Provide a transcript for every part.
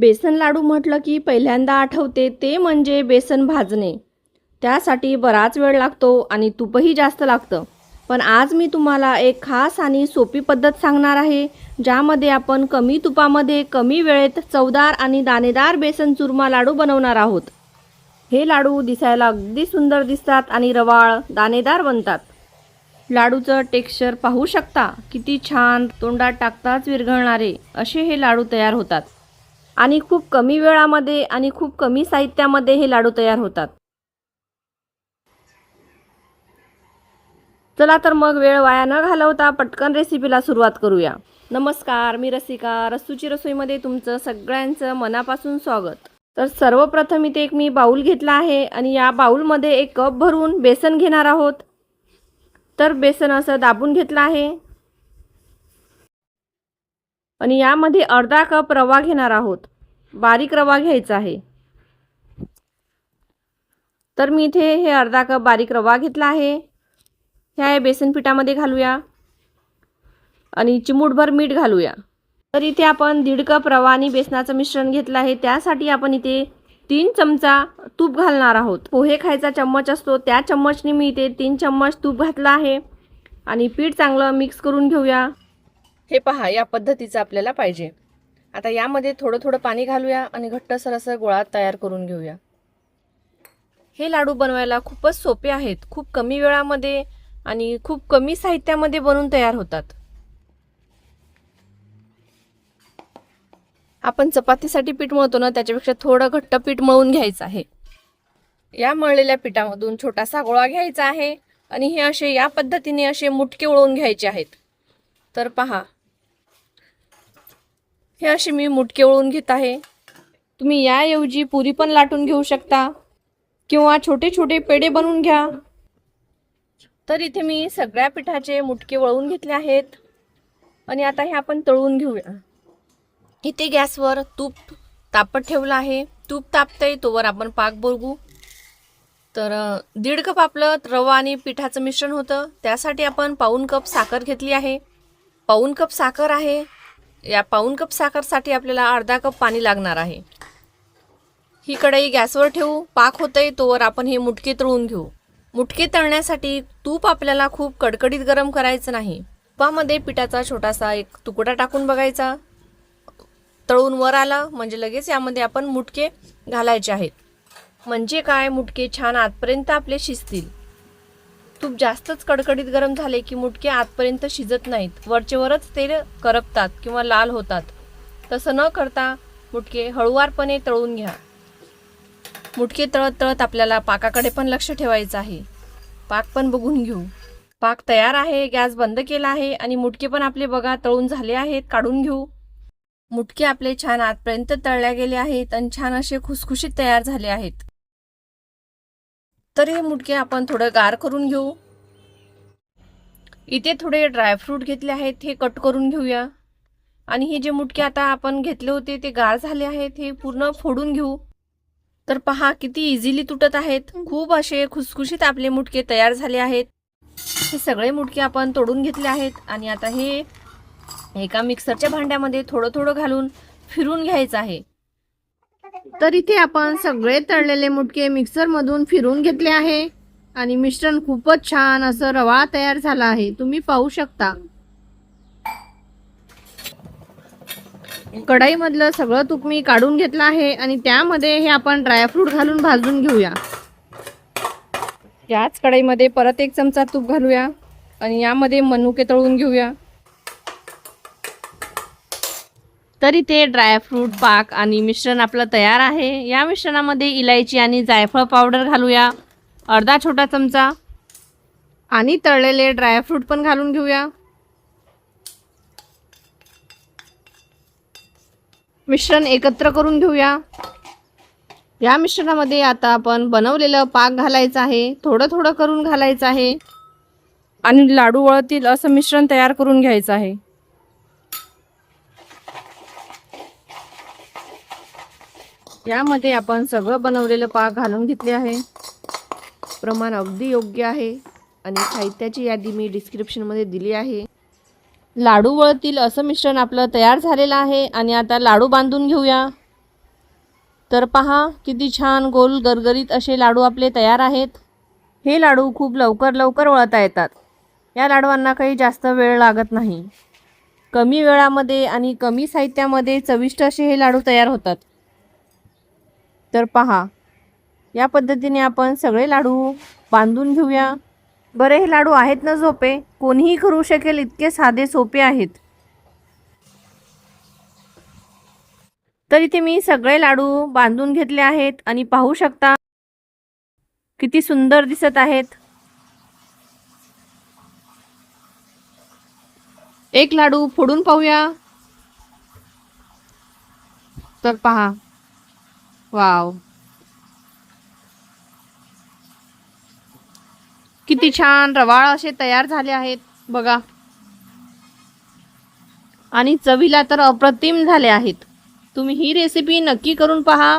बेसन लाडू म्हटलं की पहिल्यांदा आठवते ते म्हणजे बेसन भाजणे. त्यासाठी बराच वेळ लागतो आणि तुपही जास्त लागतं. पण आज मी तुम्हाला एक खास आणि सोपी पद्धत सांगणार आहे ज्यामध्ये आपण कमी तुपामध्ये कमी वेळेत चवदार आणि दाणेदार बेसन चुरमा लाडू बनवणार आहोत. हे लाडू दिसायला अगदी सुंदर दिसतात आणि रवाळ दाणेदार बनतात. लाडूचं टेक्स्चर पाहू शकता किती छान तोंडात टाकताच विरघळणारे असे हे लाडू तयार होतात. आणि खूप कमी वेळामध्ये आणि खूप कमी साहित्यामध्ये हे लाडू तयार होतात. चला तर मग वेळ वाया न घालवता पटकन रेसिपीला सुरुवात करूया. नमस्कार मी रसिका. रसूची रसोईमध्ये तुमचं सगळ्यांचं मनापासून स्वागत. तर सर्वप्रथम इथे एक मी बाऊल घेतला आहे आणि या बाऊलमध्ये एक कप भरून बेसन घेणार आहोत. तर बेसन असं दाबून घेतलं आहे. आणि यामध्ये अर्धा कप रवा घेणार आहोत. बारीक रवा घ्यायचा आहे. तर मी इथे हे अर्धा कप बारीक रवा घेतला आहे. ह्या या बेसन पिठामध्ये घालूया. आणि चिमूटभर मीठ घालूया. तर इथे आपण दीड कप रवा आणि बेसनाचं मिश्रण घेतलं आहे. त्यासाठी आपण इथे तीन चमचा तूप घालणार आहोत. पोहे खायचा चम्मच असतो. त्या चम्मचने मी इथे तीन चम्मच तूप घातला आहे. आणि पीठ चांगलं मिक्स करून घेऊया. हे पहा या पद्धतीचं आपल्याला पाहिजे. आता यामध्ये थोडं थोडं पाणी घालूया आणि घट्टसर असं गोळा तयार करून घेऊया. हे लाडू बनवायला खूपच सोपे आहेत. खूप कमी वेळामध्ये आणि खूप कमी साहित्यामध्ये बनवून तयार होतात. आपण चपातीसाठी पीठ मळतो ना त्याच्यापेक्षा थोडं घट्ट पीठ मळून घ्यायचं आहे. या मळलेल्या पिठामधून छोटासा गोळा घ्यायचा आहे आणि हे असे या पद्धतीने असे मुटके वळवून घ्यायचे आहेत. तर पहा हे असे मी मुटके वळून घेत आहे. तुम्ही याऐवजी पुरी पण लाटून घेऊ शकता. किंवा छोटे छोटे पेढे बनवून घ्या. तर इथे मी सगळ्या पिठाचे मुटके वळवून घेतले आहेत. आणि आता हे आपण तळून घेऊया. इथे गॅसवर तूप तापत ठेवलं आहे. तूप तापतंय तोवर आपण पाक बघू तर दीड कप आपलं रवा आणि पिठाचं मिश्रण होतं. त्यासाठी आपण पाऊन कप साखर घेतली आहे. पाऊन कप साखर आहे. या पाऊन कप साखरसाठी आपल्याला अर्धा कप पाणी लागणार आहे. ही कढई गॅसवर ठेवू पाक होतंय तोवर आपण हे मुटके तळून घेऊ. मुटके तळण्यासाठी तूप आपल्याला खूप कडकडीत गरम करायचं नाही. तुपामध्ये पिठाचा छोटासा एक तुकडा टाकून बघायचा. तळून वर आलं म्हणजे लगेच यामध्ये आपण मुटके घालायचे आहेत. म्हणजे काय? मुटके छान आतपर्यंत आपले शिजतील. तूप जास्तच कडकडीत गरम झाले की मुटके आतपर्यंत शिजत नाहीत. वरचेवरच ते करपतात किंवा लाल होतात. तसं न करता मुटके हळुवारपणे तळून घ्या. मुटके तळत तळत आपल्याला पाकाकडे पण लक्ष ठेवायचं आहे. पाक पण बघून घेऊ. पाक तयार आहे गॅस बंद केला आहे आणि मुटके पण आपले बघा तळून झाले आहेत काढून घेऊ. मुटके आपले छान आतपर्यंत तळल्या गेले आहेत आणि छान असे खुसखुशीत तयार झाले आहेत. तर हे मुटके आपण थोडं गार करून घेऊ. इथे थोडे ड्रायफ्रूट घेतले आहेत हे कट करून घेऊया. आणि हे जे मुटके आता आपण घेतले होते ते गार झाले आहेत हे पूर्ण फोडून घेऊ. तर पहा किती इझिली तुटत आहेत. खूप असे खुसखुशीत आपले मुटके तयार झाले आहेत. हे सगळे मुटके आपण तोडून घेतले आहेत. आणि आता हे एका मिक्सरच्या भांड्यामध्ये थोडं थोडं घालून फिरून घ्यायचं आहे. तर इथे आपण सगळे तळलेले मुटके मिक्सरमधून फिरून घेतले आहे. आणि मिश्रण खूपच छान असं रवा तयार झाला आहे. तुम्ही पाहू शकता. कढाईमधलं सगळं तूप मी काढून घेतलं आहे. आणि त्यामध्ये हे आपण ड्रायफ्रूट घालून भाजून घेऊया. याच कढईमध्ये परत एक चमचा तूप घालूया. आणि यामध्ये मनुके तळून घेऊया. तर इथे ड्रायफ्रूट पाक आणि मिश्रण आपलं तयार आहे. या मिश्रणामध्ये इलायची आणि जायफळ पावडर घालूया. अर्धा छोटा चमचा. आणि तळलेले ड्रायफ्रूट पण घालून घेऊया. मिश्रण एकत्र करून घेऊया. या मिश्रणामध्ये आता आपण बनवलेलं पाक घालायचं आहे. थोडं थोडं करून घालायचं आहे. आणि लाडू वळतील असं मिश्रण तयार करून घ्यायचं आहे. यामध्ये आपण सगळं बनवलेलं पाक घालून घेतले आहे. प्रमाण अगदी योग्य आहे आणि साहित्याची यादी मी डिस्क्रिप्शनमध्ये दिली आहे. लाडू वळतील असं मिश्रण आपलं तयार झालेलं आहे आणि आता लाडू बांधून घेऊया. तर पहा किती छान गोल गरगरीत असे लाडू आपले तयार आहेत. हे लाडू खूप लवकर लवकर वळता येतात. या लाडवांना काही जास्त वेळ लागत नाही. कमी वेळामध्ये आणि कमी साहित्यामध्ये चविष्ट असे हे लाडू तयार होतात. तर पहा या पद्धतीने आपण सगळे लाडू बांधून घेऊया. बरे हे लाडू आहेत ना झोपे? कोणीही करू शकेल इतके साधे सोपे आहेत. तर इथे मी सगळे लाडू बांधून घेतले आहेत आणि पाहू शकता किती सुंदर दिसत आहेत. एक लाडू फोडून पाहूया. तर पहा वाव. किती छान रवाळ असे तयार झाले आहेत बघा. आणि चवीला तर अप्रतिम झाले आहेत. तुम्ही ही रेसिपी नक्की करून पहा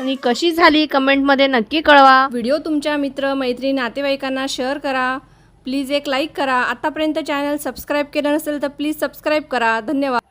आणि कशी झाली कमेंटमध्ये नक्की कळवा. व्हिडिओ तुमच्या मित्र मैत्री नातेवाईकांना शेअर करा. प्लीज एक लाईक करा. आतापर्यंत चॅनल सबस्क्राईब केलं नसेल तर प्लीज सबस्क्राईब करा. धन्यवाद.